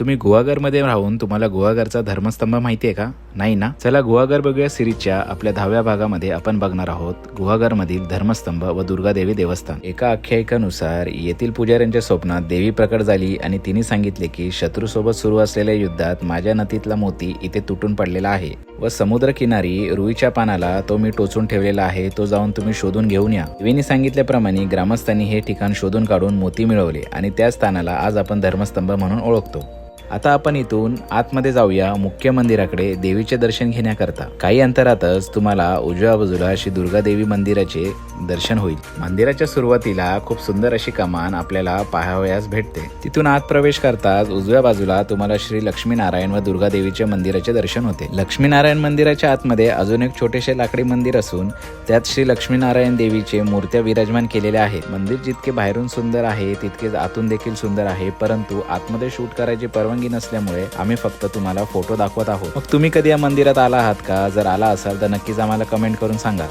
तुम्ही गुहागरमध्ये राहून तुम्हाला गुहागरचा धर्मस्तंभ माहिती आहे का? नाही ना? चला गुहागर बघूया सिरीजच्या आपल्या दहाव्या भागामध्ये आपण बघणार आहोत गुहागरमधील धर्मस्तंभ व दुर्गादेवी देवस्थान. एका आख्यायिकानुसार येथील पुजाऱ्यांच्या स्वप्नात देवी प्रकट झाली आणि तिने सांगितले की शत्रूसोबत सुरू असलेल्या युद्धात माझ्या नदीतला मोती इथे तुटून पडलेला आहे व समुद्र किनारी रुईच्या पानाला तो मी टोचून ठेवलेला आहे तो जाऊन तुम्ही शोधून घेऊन या. देवीने सांगितल्याप्रमाणे ग्रामस्थांनी हे ठिकाण शोधून काढून मोती मिळवले आणि त्या स्थानाला आज आपण धर्मस्तंभ म्हणून ओळखतो. आता आपण इथून आतमध्ये जाऊया मुख्य मंदिराकडे देवीचे दर्शन घेण्याकरता. काही अंतरातच तुम्हाला उजव्या बाजूला श्री दुर्गा देवी मंदिराचे दर्शन होईल. मंदिराच्या सुरुवातीला खूप सुंदर अशी कमान आपल्याला पाहावयास भेटते. तिथून आत प्रवेश करताच उजव्या बाजूला तुम्हाला श्री लक्ष्मीनारायण व दुर्गा देवीचे मंदिराचे दर्शन होते. लक्ष्मीनारायण मंदिराच्या आतमध्ये अजून एक छोटेसे लाकडी मंदिर असून त्यात श्री लक्ष्मीनारायण देवीचे मूर्त्या विराजमान केलेल्या आहेत. मंदिर जितके बाहेरून सुंदर आहे तितकेच आतून देखील सुंदर आहे परंतु आतमध्ये शूट करायची परवानगी नसल्यामुळे आम्ही फक्त तुम्हाला फोटो दाखवत आहोत. मग तुम्ही कधी या मंदिरात आला आहात का? जर आला असाल तर नक्कीच आम्हाला कमेंट करून सांगा.